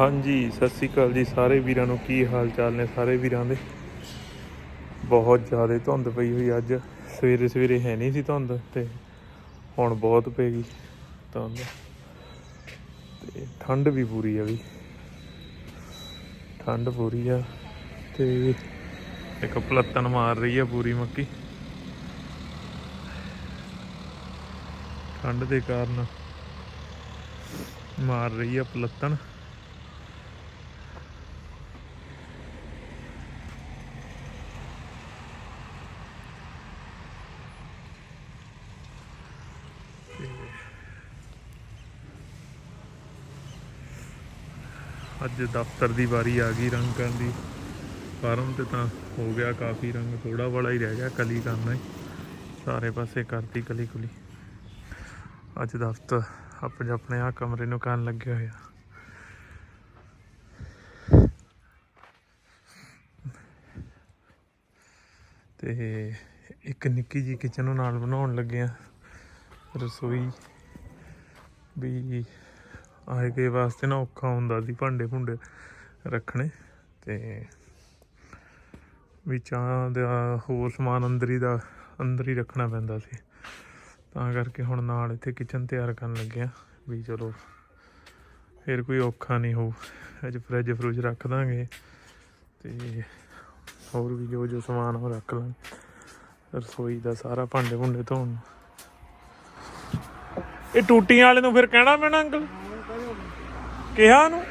ਹਾਂਜੀ, ਸਤਿ ਸ੍ਰੀ ਅਕਾਲ ਜੀ। ਸਾਰੇ ਵੀਰਾਂ ਨੂੰ ਕੀ ਹਾਲ ਚਾਲ ਨੇ? ਸਾਰੇ ਵੀਰਾਂ ਦੇ ਬਹੁਤ ਜ਼ਿਆਦਾ ਧੁੰਦ ਪਈ ਹੋਈ ਅੱਜ। ਸਵੇਰੇ ਸਵੇਰੇ ਹੈ ਨਹੀਂ ਸੀ ਧੁੰਦ ਤੇ ਹੁਣ ਬਹੁਤ ਪੈ ਗਈ ਧੁੰਦ। ਤੇ ਠੰਡ ਵੀ ਪੂਰੀ ਆ ਵੀ। ਠੰਡ ਪੂਰੀ ਆ ਤੇ ਇੱਕ ਪਲੱਤਨ ਮਾਰ ਰਹੀ ਆ ਪੂਰੀ ਮੱਕੀ। ਠੰਡ ਦੇ ਕਾਰਨ ਮਾਰ ਰਹੀ ਆ ਪਲੱਤਨ ਅੱਜ ਦਫ਼ਤਰ ਦੀ ਵਾਰੀ ਆ ਗਈ ਰੰਗ ਕਰਨ ਦੀ। ਫਾਰਮ ਤੇ ਤਾਂ ਹੋ ਗਿਆ ਕਾਫੀ ਰੰਗ ਥੋੜਾ ਵਾਲਾ ਹੀ ਰਹਿ ਗਿਆ ਕਲੀ ਕਰਨਾ ਹੀ। ਸਾਰੇ ਪਾਸੇ ਕਰਤੀ ਕਲੀ ਕੁਲੀ। ਅੱਜ ਦਫ਼ਤਰ ਆਪਣੇ ਆਪਣੇ ਆ ਕਮਰੇ ਨੂੰ ਕਰਨ ਲੱਗੇ ਹੋਏ ਆ ਤੇ ਇੱਕ ਨਿੱਕੀ ਜੀ ਕਿਚਨ ਨਾਲ ਬਣਾਉਣ ਲੱਗੇ ਆ। ਰਸੋਈ ਵੀ ਆਏ ਗਏ ਵਾਸਤੇ ਨਾ ਔਖਾ ਹੁੰਦਾ ਸੀ ਭਾਂਡੇ ਭੁੰਡੇ ਰੱਖਣੇ ਤੇ ਵੀ ਚਾਹ ਦਾ ਹੋਰ ਸਮਾਨ ਅੰਦਰ ਹੀ ਦਾ, ਅੰਦਰ ਹੀ ਰੱਖਣਾ ਪੈਂਦਾ ਸੀ। ਤਾਂ ਕਰਕੇ ਹੁਣ ਨਾਲ ਇੱਥੇ ਕਿਚਨ ਤਿਆਰ ਕਰਨ ਲੱਗਿਆ ਵੀ ਚਲੋ ਫਿਰ ਕੋਈ ਔਖਾ ਨਹੀਂ ਹੋਊ, ਅੱਜ ਫਰਿੱਜ ਫਰੂਜ ਰੱਖ ਦਾਂਗੇ ਤੇ ਹੋਰ ਵੀ ਜੋ ਜੋ ਸਮਾਨ ਉਹ ਰੱਖ ਲਾਂਗੇ। ਰਸੋਈ ਦਾ ਸਾਰਾ ਭਾਂਡੇ ਭੁੰਡੇ ਧੋਣ ਇਹ ਟੂਟੀਆਂ ਵਾਲੇ ਨੂੰ ਫਿਰ ਕਹਿਣਾ ਪੈਣਾ ਅੰਕਲ? ਕਿਹਾ ਉਹਨੂੰ?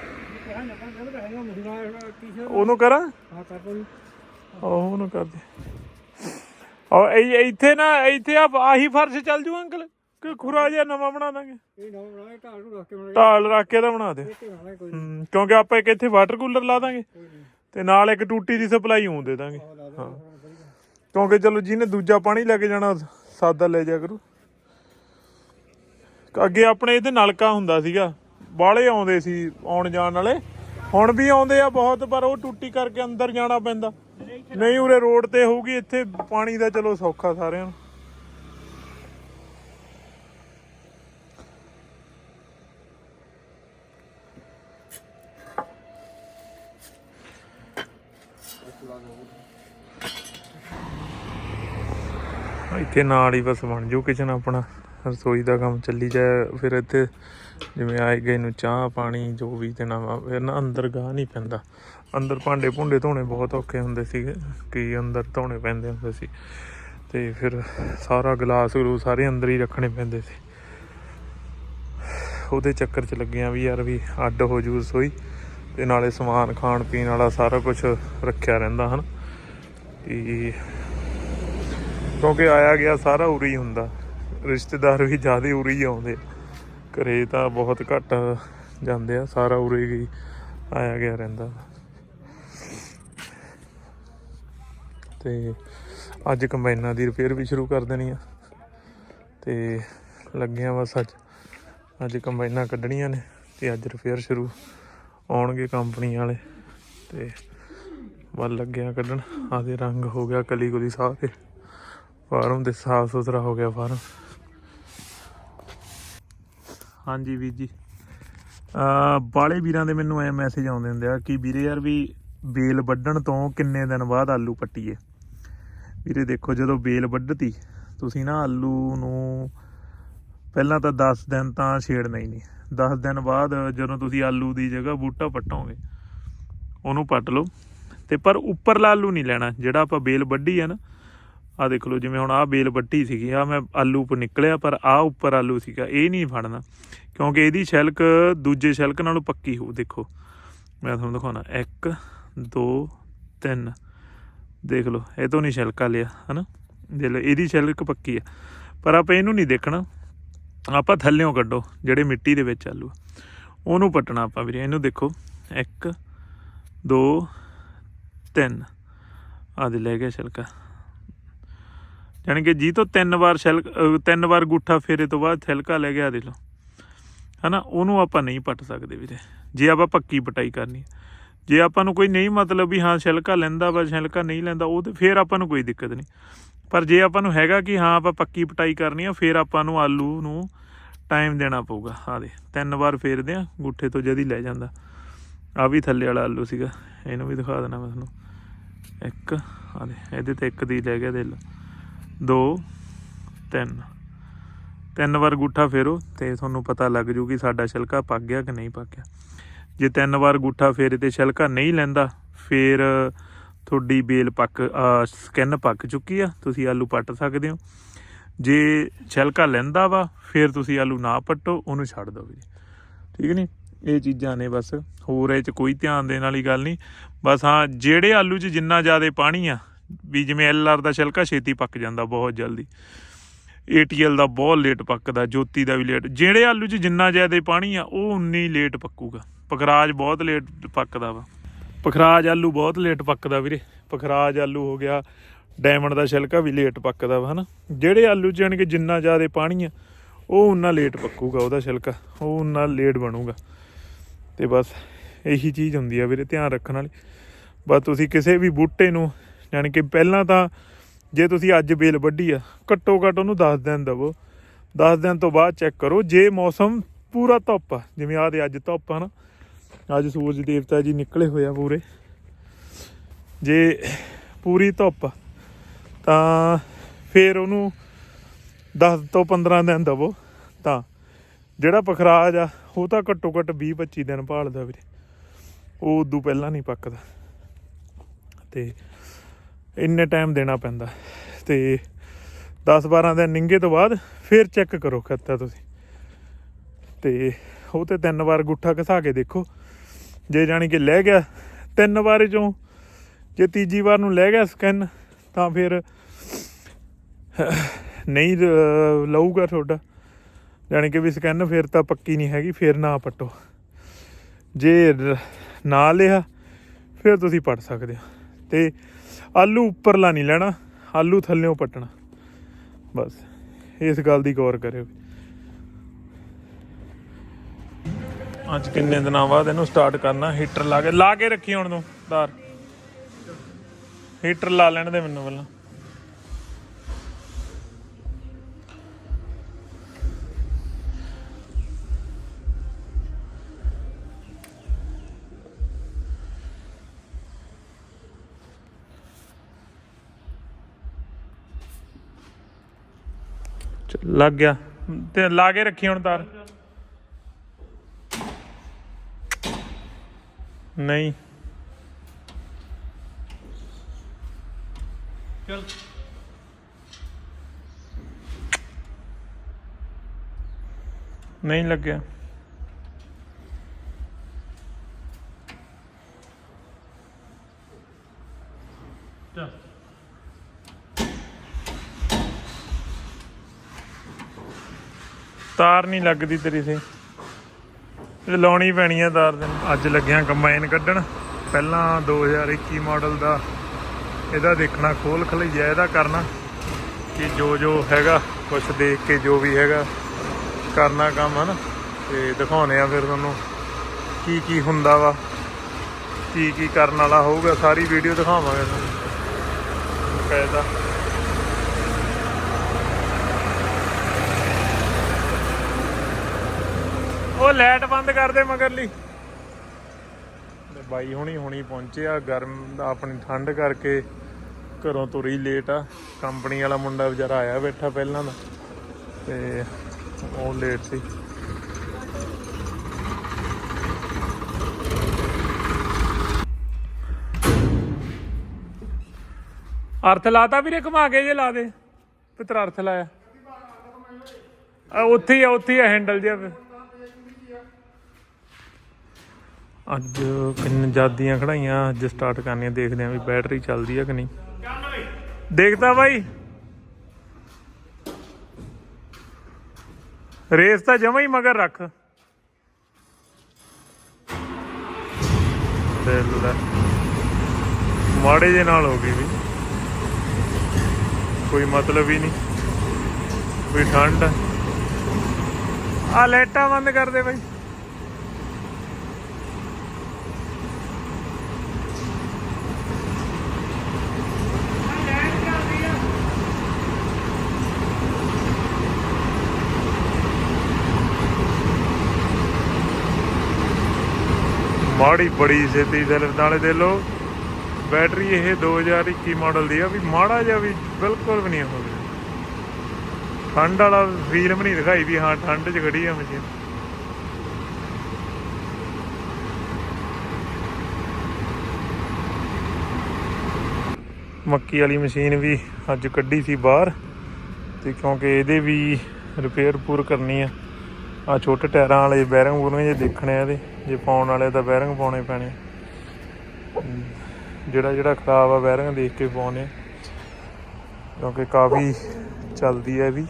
ਉਹਨੂੰ ਕਰਾਂ? ਆਹੋ, ਉਹਨੂੰ ਕਰ ਦੇ। ਆ ਇੱਥੇ ਨਾ, ਇੱਥੇ ਆ, ਆਹੀ ਫਰਸ਼ ਚੱਲ ਜੂ ਅੰਕਲ। ਕਿ ਖੁਰਾ ਜਿਹਾ ਨਵਾਂ ਬਣਾ ਦਾਂਗੇ। ਢਾਲ ਰੱਖ ਕੇ ਤਾਂ ਬਣਾ ਦੇ। ਕਿਉਂਕਿ ਆਪਾਂ ਇੱਕ ਇੱਥੇ ਵਾਟਰ ਕੂਲਰ ਲਾ ਦਾਂਗੇ ਤੇ ਨਾਲ ਇੱਕ ਟੂਟੀ ਦੀ ਸਪਲਾਈ ਹੋਂ ਦੇ ਦਾਂਗੇ। ਹਾਂ। ਕਿਉਂਕਿ ਚਲੋ ਜਿਹਨੇ ਦੂਜਾ ਪਾਣੀ ਲੈ ਕੇ ਜਾਣਾ, ਸਾਦਾ ਲੈ ਜਾ ਕਰੂ। ਅੱਗੇ ਆਪਣੇ ਇਹਦੇ ਨਲਕਾ ਹੁੰਦਾ ਸੀਗਾ। ਬਾਹਲੇ ਆਉਂਦੇ ਸੀ ਆਉਣ ਜਾਣ ਵਾਲੇ। ਹੁਣ ਵੀ ਆਉਂਦੇ ਆ ਬਹੁਤ, ਪਰ ਉਹ ਟੁੱਟੀ ਕਰਕੇ ਅੰਦਰ ਜਾਣਾ ਪੈਂਦਾ। ਨਹੀਂ, ਉਰੇ ਰੋਡ ਤੇ ਹੋਊਗੀ, ਇੱਥੇ ਪਾਣੀ ਦਾ ਚਲੋ ਸੌਖਾ ਸਾਰਿਆਂ ਨੂੰ। ਇੱਥੇ ਨਾਲ ਹੀ ਬਸ ਬਣ ਜੂ ਕਿਚਨ ਆਪਣਾ। ਰਸੋਈ ਦਾ ਕੰਮ ਚੱਲੀ ਜਾਏ, ਫਿਰ ਇੱਥੇ ਜਿਵੇਂ ਆਏ ਗਏ ਨੂੰ ਚਾਹ ਪਾਣੀ ਜੋ ਵੀ ਦੇਣਾ ਵਾ, ਫਿਰ ਨਾ ਅੰਦਰ ਗਾਹ ਨਹੀਂ ਪੈਂਦਾ। ਅੰਦਰ ਭਾਂਡੇ ਭੁੰਡੇ ਧੋਣੇ ਬਹੁਤ ਔਖੇ ਹੁੰਦੇ ਸੀਗੇ, ਕਿ ਅੰਦਰ ਧੋਣੇ ਪੈਂਦੇ ਹੁੰਦੇ ਸੀ। ਤੇ ਫਿਰ ਸਾਰਾ ਗਲਾਸ ਗਲੂ ਸਾਰੇ ਅੰਦਰ ਹੀ ਰੱਖਣੇ ਪੈਂਦੇ ਸੀ। ਉਹਦੇ ਚੱਕਰ 'ਚ ਲੱਗਿਆ ਵੀ ਯਾਰ ਵੀ ਅੱਡ ਹੋ ਜੂ ਰਸੋਈ, ਤੇ ਨਾਲੇ ਸਮਾਨ ਖਾਣ ਪੀਣ ਵਾਲਾ ਸਾਰਾ ਕੁਝ ਰੱਖਿਆ ਰਹਿੰਦਾ, ਹਨ। ਕਿ ਕਿਉਂਕਿ ਆਇਆ ਗਿਆ ਸਾਰਾ ਉਰੀ ਹੀ ਹੁੰਦਾ। ਰਿਸ਼ਤੇਦਾਰ ਵੀ ਜ਼ਿਆਦਾ ਉਰੀ ਹੀ ਆਉਂਦੇ ਘਰੇ ਤਾਂ ਬਹੁਤ ਘੱਟ ਜਾਂਦੇ ਆ, ਸਾਰਾ ਉਰੇ ਹੀ ਆਇਆ ਗਿਆ ਰਹਿੰਦਾ। ਤੇ ਅੱਜ ਕੰਬਾਈਨਾਂ ਦੀ ਰਿਪੇਅਰ ਵੀ ਸ਼ੁਰੂ ਕਰ ਦੇਣੀ ਆ। ਤੇ ਲੱਗਿਆ ਬਸ ਅੱਜ। ਅੱਜ ਕੰਬਾਈਨਾਂ ਕੱਢਣੀਆਂ ਨੇ ਤੇ ਅੱਜ ਰਿਪੇਅਰ ਸ਼ੁਰੂ ਆਉਣਗੇ ਕੰਪਨੀ ਵਾਲੇ। ਤੇ ਵੱਲ ਲੱਗਿਆ ਕੱਢਣ। ਆਦੇ ਰੰਗ ਹੋ ਗਿਆ ਕਲੀ ਕੁਲੀ ਸਾਰੇ ਫਾਰਮ ਦੇ ਸਾਫ਼ ਸੁਥਰਾ ਹੋ ਗਿਆ ਫਾਰਮ। ਹਾਂਜੀ ਵੀਰ ਜੀ। ਆ ਬਾਲੇ ਵੀਰਾਂ ਦੇ ਮੈਨੂੰ ਐ ਮੈਸੇਜ ਆਉਂਦੇ ਹੁੰਦੇ ਆ ਕਿ ਵੀਰੇ ਯਾਰ ਵੀ ਬੇਲ ਵੱਢਣ ਤੋਂ ਕਿੰਨੇ ਦਿਨ ਬਾਅਦ ਆਲੂ ਪੱਟੀਏ? ਵੀਰੇ ਦੇਖੋ ਜਦੋਂ ਬੇਲ ਵੱਢਤੀ, ਤੁਸੀਂ ਨਾ ਆਲੂ ਨੂੰ ਪਹਿਲਾਂ ਤਾਂ 10 ਦਿਨ ਤਾਂ ਛੇੜਨਾ ਹੀ ਨਹੀਂ। 10 ਦਿਨ ਬਾਅਦ ਜਦੋਂ ਤੁਸੀਂ ਆਲੂ ਦੀ ਜਗ੍ਹਾ ਬੂਟਾ ਪੱਟੋਗੇ, ਉਹਨੂੰ ਪੱਟ ਲਓ। ਤੇ ਪਰ ਉੱਪਰਲਾ ਆਲੂ ਨਹੀਂ ਲੈਣਾ, ਜਿਹੜਾ ਆਪਾਂ ਬੇਲ ਵੱਢੀ ਆ ਨਾ ਆ ਦੇਖ ਲਓ, ਜਿਵੇਂ ਹੁਣ ਆਹ ਬੇਲ ਵੱਢੀ ਸੀਗੀ ਆ ਮੈਂ ਆਲੂ ਉੱਪਰ ਨਿਕਲਿਆ, ਪਰ ਆ ਉੱਪਰ ਆਲੂ ਸੀਗਾ, ਇਹ ਨਹੀਂ ਫੜਨਾ, ਕਿਉਂਕਿ ਇਹਦੀ ਛਿਲਕ ਦੂਜੇ ਛਿਲਕ ਨਾਲੋਂ ਪੱਕੀ ਹੋਊ, ਦੇਖੋ। ਮੈਂ ਤੁਹਾਨੂੰ ਦਿਖਾਉਣਾ 1 2 3 ਦੇਖ ਲਓ, ਇਹ ਤੋਂ ਨਹੀਂ ਛਿਲਕਾ ਲਿਆ, ਹਨਾ? ਦੇਖ ਲਓ, ਇਹਦੀ ਛਿਲਕ ਪੱਕੀ ਆ, ਪਰ ਆਪਾਂ ਇਹਨੂੰ ਨਹੀਂ ਦੇਖਣਾ, ਆਪਾਂ ਥੱਲਿਓਂ ਕੱਢੋ, ਜਿਹੜੇ ਮਿੱਟੀ ਦੇ ਵਿੱਚ ਆਲੂ ਉਹਨੂੰ ਪੱਟਣਾ ਆਪਾਂ ਵੀਰੇ, ਇਹਨੂੰ ਦੇਖੋ 1 2 3 ਆਦੇ ਲੈ ਗਿਆ ਛਿਲਕਾ। ਯਾਨੀ ਕਿ ਜੀ ਤੋਂ ਤਿੰਨ ਵਾਰ ਛਿਲਕ ਤਿੰਨ ਵਾਰ ਗੁੱਠਾ ਫੇਰੇ ਤੋਂ ਬਾਅਦ ਛਿਲਕਾ ਲੈ ਗਿਆ ਦੇ ਲਓ। ਹਨਾ? ਉਹਨੂੰ ਆਪਾਂ ਨਹੀਂ ਪੱਟ ਸਕਦੇ ਵੀਰੇ। ਜੇ ਆਪਾਂ ਪੱਕੀ ਪਟਾਈ ਕਰਨੀ ਜੇ ਆਪਾਂ ਨੂੰ ਕੋਈ ਨਹੀਂ ਮਤਲਬ ਵੀ ਹਾਂ ਛਿਲਕਾ ਲੈਂਦਾ ਵਾ, ਛਿਲਕਾ ਨਹੀਂ ਲੈਂਦਾ, ਉਹ ਤੇ ਫੇਰ ਆਪਾਂ ਨੂੰ ਕੋਈ ਦਿੱਕਤ ਨਹੀਂ। ਪਰ ਜੇ ਆਪਾਂ ਨੂੰ ਹੈਗਾ ਕਿ ਹਾਂ ਆਪਾਂ ਪੱਕੀ ਪਟਾਈ ਕਰਨੀ ਆ, ਫੇਰ ਆਪਾਂ ਨੂੰ ਆਲੂ ਨੂੰ ਟਾਈਮ ਦੇਣਾ ਪਊਗਾ। ਆ ਦੇ ਤਿੰਨ ਵਾਰ ਫੇਰਦੇ ਆ, ਗੁੱਠੇ ਤੋਂ ਜਦੀ ਲੈ ਜਾਂਦਾ। ਆ ਵੀ ਥੱਲੇ ਵਾਲਾ ਆਲੂ ਸੀਗਾ, ਇਹਨੂੰ ਵੀ ਦਿਖਾ ਦੇਣਾ ਮੈਂ ਤੁਹਾਨੂੰ। ਇੱਕ ਆ ਦੇ ਇਹਦੇ ਤੇ ਇੱਕ ਦੀ ਲੈ ਗਿਆ ਦੇ ਲਓ। ਦੋ, ਤਿੰਨ। ਤਿੰਨ ਵਾਰ ਗੂਠਾ ਫੇਰੋ ਤੇ ਤੁਹਾਨੂੰ ਪਤਾ ਲੱਗ ਜੂ ਕਿ ਸਾਡਾ ਛਿਲਕਾ ਪੱਕ ਗਿਆ ਕਿ ਨਹੀਂ ਪੱਕ ਗਿਆ। ਜੇ ਤਿੰਨ ਵਾਰ ਗੂਠਾ ਫੇਰੇ ਤੇ ਛਿਲਕਾ ਨਹੀਂ ਲੈਂਦਾ, ਫੇਰ ਤੁਹਾਡੀ ਬੇਲ ਪੱਕ ਸਕਿਨ ਪੱਕ ਚੁੱਕੀ ਆ। ਤੁਸੀਂ ਆਲੂ ਪੱਟ ਸਕਦੇ ਹੋ। ਜੇ ਛਿਲਕਾ ਲੈਂਦਾ ਵਾ, ਫਿਰ ਤੁਸੀਂ ਆਲੂ ਨਾ ਪੱਟੋ, ਉਹਨੂੰ ਛੱਡ ਦਿਓ ਜੀ ਠੀਕ ਨਹੀਂ ਇਹ ਚੀਜ਼ਾਂ ਨੇ ਬਸ। ਹੋਰ ਇਹ ਚ ਕੋਈ ਧਿਆਨ ਦੇਣ ਵਾਲੀ ਗੱਲ ਨਹੀਂ ਬਸ ਹਾਂ, ਜਿਹੜੇ ਆਲੂ 'ਚ ਜਿੰਨਾ ਜ਼ਿਆਦਾ ਪਾਣੀ ਆ ਵੀ ਜਿਵੇਂ ਐਲਆਰ ਦਾ ਛਿਲਕਾ ਛੇਤੀ ਪੱਕ ਜਾਂਦਾ ਬਹੁਤ ਜਲਦੀ। ਏਟੀਐਲ ਦਾ ਬਹੁਤ ਲੇਟ ਪੱਕਦਾ, ਜੋਤੀ ਦਾ ਵੀ ਲੇਟ। ਜਿਹੜੇ ਆਲੂ 'ਚ ਜਿੰਨਾ ਜ਼ਿਆਦਾ ਪਾਣੀ ਆ, ਉਹ ਉਨੀ ਲੇਟ ਪੱਕੂਗਾ। ਪਖਰਾਜ ਬਹੁਤ ਲੇਟ ਪੱਕਦਾ ਵਾ। ਪਖਰਾਜ ਆਲੂ ਬਹੁਤ ਲੇਟ ਪੱਕਦਾ ਵੀਰੇ। ਪਖਰਾਜ ਆਲੂ ਹੋ ਗਿਆ, ਡਾਇਮੰਡ ਦਾ ਛਿਲਕਾ ਵੀ ਲੇਟ ਪੱਕਦਾ ਵਾ, ਹਨਾ। ਜਿਹੜੇ ਆਲੂ 'ਚ ਯਾਨੀ ਕਿ ਜਿੰਨਾ ਜ਼ਿਆਦਾ ਪਾਣੀ ਆ, ਉਹ ਉਨਾ ਲੇਟ ਪੱਕੂਗਾ ਉਹਦਾ ਛਿਲਕਾ। ਉਹ ਉਨਾ ਲੇਟ ਬਣੂਗਾ। ਤੇ ਬਸ ਇਹੀ ਚੀਜ਼ ਹੁੰਦੀ ਆ ਵੀਰੇ, ਧਿਆਨ ਰੱਖਣ ਵਾਲੀ। ਬਸ ਤੁਸੀਂ ਕਿਸੇ ਵੀ ਬੂਟੇ ਨੂੰ ਯਾਨੀ ਕਿ ਪਹਿਲਾਂ ਤਾਂ ਜੇ ਤੁਸੀਂ ਅੱਜ ਬੇਲ ਵੱਢੀ ਆ ਘੱਟੋ ਘੱਟ ਉਹਨੂੰ 10 ਦਿਨ ਦਵੋ। 10 ਦਿਨ ਤੋਂ ਬਾਅਦ ਚੈੱਕ ਕਰੋ ਜੇ ਮੌਸਮ ਪੂਰਾ ਧੁੱਪ ਆ ਜਿਵੇਂ ਆਹ ਦੇ ਅੱਜ ਧੁੱਪ ਆ ਨਾ ਅੱਜ ਸੂਰਜ ਦੇਵਤਾ ਜੀ ਨਿਕਲੇ ਹੋਏ ਆ ਪੂਰੇ। ਜੇ ਪੂਰੀ ਧੁੱਪ ਆ, ਤਾਂ ਫਿਰ ਉਹਨੂੰ 10 ਤੋਂ 15 ਦਿਨ ਦਵੋ। ਤਾਂ ਜਿਹੜਾ ਪਖਰਾਜ ਆ ਉਹ ਤਾਂ ਘੱਟੋ ਘੱਟ 20 25 ਦਿਨ ਭਾਲਦਾ ਵੀਰੇ। ਉਹ ਉਦੋਂ ਪਹਿਲਾਂ ਨਹੀਂ ਪੱਕਦਾ। ਤੇ ਇੰਨੇ ਟਾਈਮ ਦੇਣਾ ਪੈਂਦਾ। ਤੇ 10 12 ਦਿਨ ਨਿੰਗੇ ਤੋਂ ਬਾਅਦ ਫਿਰ ਚੈੱਕ ਕਰੋ ਖੱਤਾ ਤੁਸੀਂ। ਤੇ ਉਹ ਤੇ ਤਿੰਨ ਵਾਰ ਗੁੱਠਾ ਘਸਾ ਕੇ ਦੇਖੋ। ਜੇ ਜਾਣੀ ਕਿ ਲੈ ਗਿਆ, ਤਿੰਨ ਵਾਰ ਚੋਂ ਜੇ ਤੀਜੀ ਵਾਰ ਨੂੰ ਲੈ ਗਿਆ ਸਕੈਨ ਤਾਂ ਫਿਰ ਨਹੀਂ ਲਊਗਾ ਤੁਹਾਡਾ। ਜਾਣੀ ਕਿ ਵੀ ਸਕੈਨ ਫਿਰ ਤਾਂ ਪੱਕੀ ਨਹੀਂ ਹੈਗੀ, ਫਿਰ ਨਾ ਪੱਟੋ। ਜੇ ਨਾ ਲਿਆ, ਫਿਰ ਤੁਸੀਂ ਪੱਟ ਸਕਦੇ ਹੋ। ਤੇ ਆਲੂ ਉੱਪਰਲਾ ਨਹੀਂ ਲੈਣਾ, ਆਲੂ ਥੱਲਿਓਂ ਪੱਟਣਾ। ਬਸ, ਇਸ ਗੱਲ ਦੀ ਗੌਰ ਕਰਿਓ। ਅੱਜ ਕਿੰਨੇ ਦਿਨਾਂ ਬਾਅਦ ਇਹਨੂੰ ਸਟਾਰਟ ਕਰਨਾ ਹੀਟਰ ਲਾ ਕੇ ਲਾ ਕੇ ਰੱਖੀ ਹੁਣ ਤੂੰ, ਧਾਰ। ਹੀਟਰ ਲਾ ਲੈਣ ਦੇ ਮੈਨੂੰ ਪਹਿਲਾਂ। ਲੱਗ ਗਿਆ। ਤੇ ਲਾ ਕੇ ਰੱਖੀ ਹੁਣ ਤਾਰ। ਨਹੀਂ। ਚਲ। ਨਹੀਂ ਲੱਗਿਆ। ਤਾਰ ਨਹੀਂ ਲੱਗਦੀ ਤੇਰੀ ਸੇ। ਲਾਉਣੀ ਪੈਣੀ ਆ ਤਾਰ ਤੈਨੂੰ। ਅੱਜ ਲੱਗਿਆ ਕੰਬਾਈਨ ਕੱਢਣ। ਪਹਿਲਾਂ 2021 ਮਾਡਲ ਦਾ ਇਹਦਾ ਦੇਖਣਾ, ਖੋਲ ਖਲਈਆ ਇਹਦਾ ਕਰਨਾ ਕਿ ਜੋ ਜੋ ਹੈਗਾ ਕੁਝ ਦੇਖ ਕੇ ਜੋ ਵੀ ਹੈਗਾ ਕਰਨਾ ਕੰਮ, ਹਨ? ਤੇ ਦਿਖਾਉਣੇ ਆ ਫਿਰ ਤੁਹਾਨੂੰ ਕੀ ਕੀ ਹੁੰਦਾ ਵਾ, ਕੀ ਕੀ ਕਰਨ ਵਾਲਾ ਹੋਊਗਾ। ਸਾਰੀ ਵੀਡੀਓ ਦਿਖਾਵਾਂਗੇ ਤੁਹਾਨੂੰ। ਕਾਇਦਾ ਉਹ ਲਾਈਟ ਬੰਦ ਕਰ ਦੇ ਮਗਰਲੀ ਤੇ ਬਾਈ ਹੁਣੀ ਹੁਣੀ ਪਹੁੰਚਿਆ ਗਰਮ ਆਪਣੀ ਠੰਡ ਕਰਕੇ ਘਰੋਂ ਤੁਰੀ ਲੇਟ ਆ। ਕੰਪਨੀ ਵਾਲਾ ਮੁੰਡਾ ਵਿਚਾਰਾ ਆਇਆ ਬੈਠਾ ਪਹਿਲਾਂ ਦਾ ਤੇ ਉਹ ਲੇਟ ਸੀ। ਅਰਥ ਲਾਤਾ ਵੀਰੇ, ਘੁਮਾ ਕੇ ਜੇ ਲਾ ਦੇ। ਪਿੱਤਰ ਅਰਥ ਲਾਇਆ। ਆ, ਉੱਥੇ ਹੀ ਆ, ਉੱਥੇ ਹੀ ਆ ਹੈਂਡਲ ਜਿਹਾ ਫਿਰ ਅੱਜ ਕਿੰਨ ਜਾਦੀਆਂ ਖੜਾਈਆਂ, ਅੱਜ ਸਟਾਰਟ ਕਰਨੀਆਂ ਦੇਖਦੇ ਆਂ ਵੀ ਬੈਟਰੀ ਚੱਲਦੀ ਆ ਕਿ ਨਹੀਂ। ਦੇਖਦਾ ਬਾਈ। ਰੇਸ ਤਾਂ ਜਮਾ ਹੀ ਮਗਰ ਰੱਖ। ਤੇ ਲੈ। ਮਾੜੇ ਜੇ ਨਾਲ ਹੋ ਗਈ ਵੀ। ਕੋਈ ਮਤਲਬ ਹੀ ਨਹੀਂ। ਵੀ ਠੰਡ। ਆ ਲਾਈਟਾਂ ਬੰਦ ਕਰ ਦੇ ਬਾਈ। ਮਾੜੀ ਬੜੀ ਛੇਤੀ ਸੈਲਫ ਨਾਲੇ ਦੇ ਲੋ ਬੈਟਰੀ ਇਹ 2021 ਮਾਡਲ ਦੀ ਆ ਵੀ ਮਾੜਾ ਜਿਹਾ ਵੀ ਬਿਲਕੁਲ ਵੀ ਨਹੀਂ ਹੋ ਗਿਆ। ਠੰਡ ਵਾਲਾ ਫੀਲ ਵੀ ਨਹੀਂ ਦਿਖਾਈ ਵੀ ਹਾਂ, ਠੰਡ 'ਚ ਖੜੀ ਆ ਮਸ਼ੀਨ। ਮੱਕੀ ਵਾਲੀ ਮਸ਼ੀਨ ਵੀ ਅੱਜ ਕੱਢੀ ਸੀ ਬਾਹਰ ਤੇ ਕਿਉਂਕਿ ਇਹਦੇ ਵੀ ਰਿਪੇਅਰ ਪੂਰ ਕਰਨੀ ਆ। ਆ ਛੋਟੇ ਟਾਇਰਾਂ ਵਾਲੇ ਬੈਰਿੰਗ ਬੂਰਿੰਗ ਜੇ ਦੇਖਣੇ ਆ ਇਹਦੇ। ਜੇ ਪਾਉਣ ਵਾਲੇ ਤਾਂ ਬੈਰਿੰਗ ਪਾਉਣੇ ਪੈਣੇ। ਜਿਹੜਾ ਜਿਹੜਾ ਖਰਾਬ ਆ ਬੈਰਿੰਗ ਦੇਖ ਕੇ ਪਾਉਣੇ ਆ। ਕਿਉਂਕਿ ਕਾਫੀ ਚੱਲਦੀ ਹੈ ਵੀ।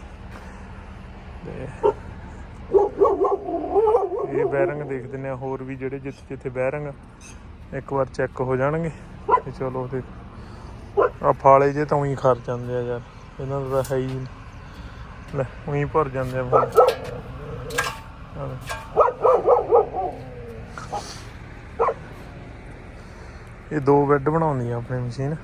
ਇਹ ਬੈਰਿੰਗ ਦੇਖ ਦਿੰਦੇ ਆ। ਹੋਰ ਵੀ ਜਿਹੜੇ ਜਿੱਥੇ ਜਿੱਥੇ ਬੈਰਿੰਗ ਇੱਕ ਵਾਰ ਚੈੱਕ ਹੋ ਜਾਣਗੇ। ਤੇ ਚਲੋ ਤੇ ਆ ਫਾਲੇ ਜੇ ਤਾਂ ਉਹੀ ਖਰ ਜਾਂਦੇ ਆ ਯਾਰ। ਇਹਨਾਂ ਦਾ ਤਾਂ ਹੈ ਹੀ ਲੈ, ਉਹੀ ਭਰ ਜਾਂਦੇ ਆ ਫਾਲੇ। ਇਹ ਦੋ ਬੈੱਡ ਬਣਾਉਂਦੀ ਆ ਆਪਣੀ ਮਸ਼ੀਨ।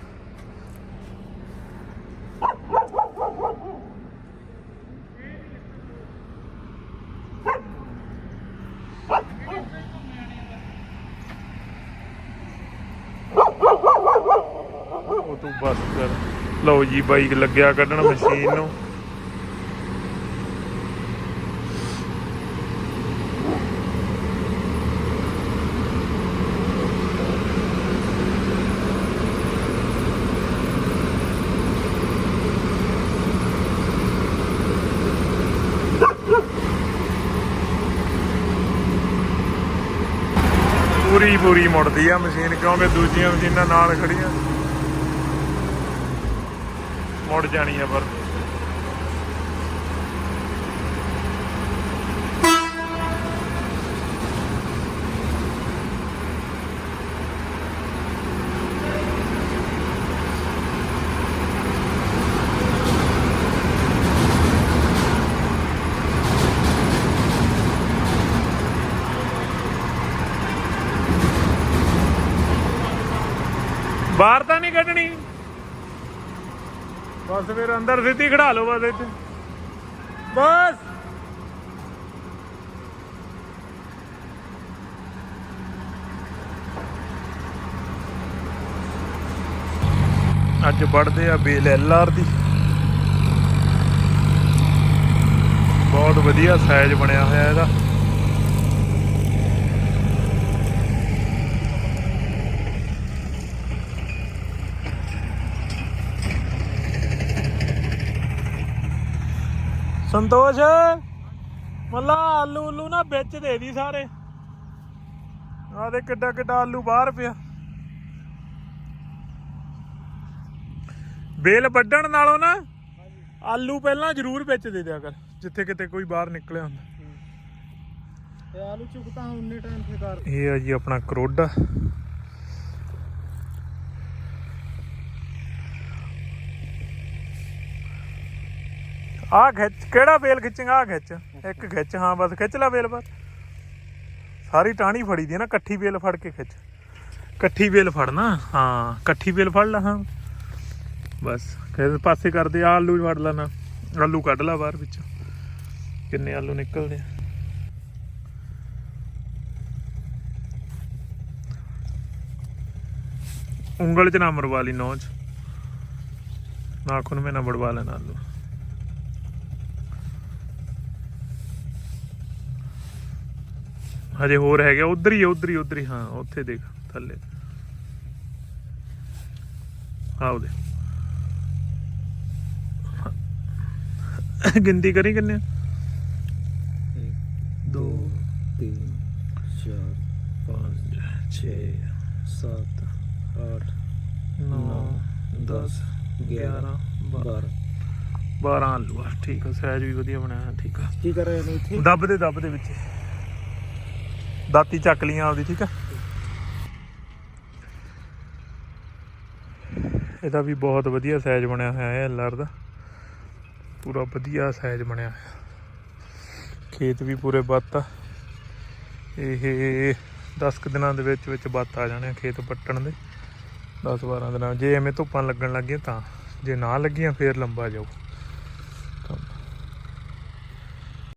ਉਹ ਤੂੰ ਬਸ ਕਰ। ਲਓ ਜੀ ਬਾਈਕ ਲੱਗਿਆ ਕੱਢਣ ਮਸ਼ੀਨ ਨੂੰ। ਪੂਰੀ ਮੁੜਦੀ ਆ ਮਸ਼ੀਨ ਕਿਉਂਕਿ ਦੂਜੀਆਂ ਮਸ਼ੀਨਾਂ ਨਾਲ ਖੜੀਆਂ ਮੁੜ ਜਾਣੀ ਆ ਪਰ ਬਾਹਰ ਤਾਂ ਨਹੀਂ ਕੱਢਣੀ। ਬਸ ਫਿਰ ਅੰਦਰ ਸਿੱਧੀ ਖੜਾ ਲਓ ਬਸ ਇੱਥੇ। ਬਸ। ਅੱਜ ਵੜਦੇ ਆ ਬੇਲ ਐਲਆਰ ਦੀ। ਬਹੁਤ ਵਧੀਆ ਸਾਈਜ਼ ਬਣਿਆ ਹੋਇਆ ਇਹਦਾ। ਸੰਤੋਸ਼? ਮੱਲਾ ਆਲੂ ਉਲੂ ਨਾ ਵਿੱਚ ਦੇ ਦੀ ਸਾਰੇ। ਆ ਦੇ ਕਿੱਡਾ ਕਿੱਡਾ ਆਲੂ ਬਾਹਰ ਪਿਆ। ਬੇਲ ਵੱਢਣ ਨਾਲੋਂ ਨਾ ਆਲੂ ਪਹਿਲਾਂ ਜ਼ਰੂਰ ਵਿੱਚ ਦੇ ਦਿਆ ਕਰ ਜਿੱਥੇ ਕਿਤੇ ਕੋਈ ਬਾਹਰ ਨਿਕਲਿਆ ਹੁੰਦਾ। ਤੇ ਆਲੂ ਚੁਕਤਾ ਉਨੇ ਟਾਈਮ ਤੇ ਕਰ। ਇਹ ਆ ਜੀ ਆਪਣਾ ਕਰੋਡਾ। ਆ ਖਿੱਚ, ਕਿਹੜਾ ਬੇਲ ਖਿੱਚੇਗਾ? ਆ ਖਿੱਚ। ਇੱਕ ਖਿੱਚ, ਹਾਂ, ਬਸ ਖਿੱਚ ਲੈ ਬੇਲ ਬਸ। ਸਾਰੀ ਟਾਣੀ ਫੜੀ ਦੀ ਹੈ ਨਾ, ਇਕੱਠੀ ਬੇਲ ਫੜ ਕੇ ਖਿੱਚ। ਇਕੱਠੀ ਬੇਲ ਫੜਨਾ ਹਾਂ, ਇਕੱਠੀ ਬੇਲ ਫੜ ਲੈ, ਹਾਂ। ਬਸ, ਫਿਰ ਪਾਸੇ ਕਰਦੇ ਆ, ਆਲੂ ਫੜ ਲੈਣਾ ਆਲੂ ਕੱਢ ਲੈ ਬਾਹਰ ਵਿੱਚ। ਕਿੰਨੇ ਆਲੂ ਨਿਕਲਦੇ ਆ। ਉਂਗਲ ਚ ਨਾ ਮਰਵਾ ਲਈ ਨੌਚ ਨਾਖੂਨ ਮੇ ਨਾ ਬੜਵਾ ਲੈਣਾ ਆਲੂ। ਹਜੇ ਹੋਰ ਹੈਗਾ ਉਧਰ ਹੀ ਉਧਰ ਹੀ ਉਧਰ ਹੀ ਹਾਂ ਉੱਥੇ ਦੇਖ ਥੱਲੇ। ਆ ਉਹਦੇ ਗਿਣਤੀ ਕਰੀ ਕਿੰਨੇ ਆ? ਦੋ ਤਿੰਨ ਚਾਰ ਪੰਜ 6 ਸੱਤ 8 9 10 11 12 12 ਆਲੂ ਆ ਠੀਕ ਆ ਸਾਈਜ਼ ਵੀ ਵਧੀਆ ਬਣਾਇਆ ਠੀਕ ਆ। ਕੀ ਕਰ ਰਹੇ ਨੇ ਇੱਥੇ ਦੱਬ ਦੇ ਦੱਬ ਦੇ ਵਿੱਚ। ਦਾਤੀ ਚੱਕ ਲੀਆਂ ਆਪਦੀ, ਠੀਕ ਆ? ਇਹਦਾ ਵੀ ਬਹੁਤ ਵਧੀਆ ਸਾਈਜ਼ ਬਣਿਆ ਹੋਇਆ ਹੈ ਐਲਆਰ ਦਾ। ਪੂਰਾ ਵਧੀਆ ਸਾਈਜ਼ ਬਣਿਆ ਹੋਇਆ। ਖੇਤ ਵੀ ਪੂਰੇ ਬੱਤ ਆ। ਇਹ 10 ਕੁ ਦਿਨਾਂ ਦੇ ਵਿੱਚ ਵਿੱਚ ਬੱਤ ਆ ਜਾਣੇ ਆ ਖੇਤ ਪੱਟਣ ਦੇ। 10 12 ਦਿਨਾਂ ਜੇ ਐਵੇਂ ਧੁੱਪਾਂ ਲੱਗਣ ਲੱਗੀਆਂ ਤਾਂ, ਜੇ ਨਾ ਲੱਗੀਆਂ ਫੇਰ ਲੰਬਾ ਜਾਊ।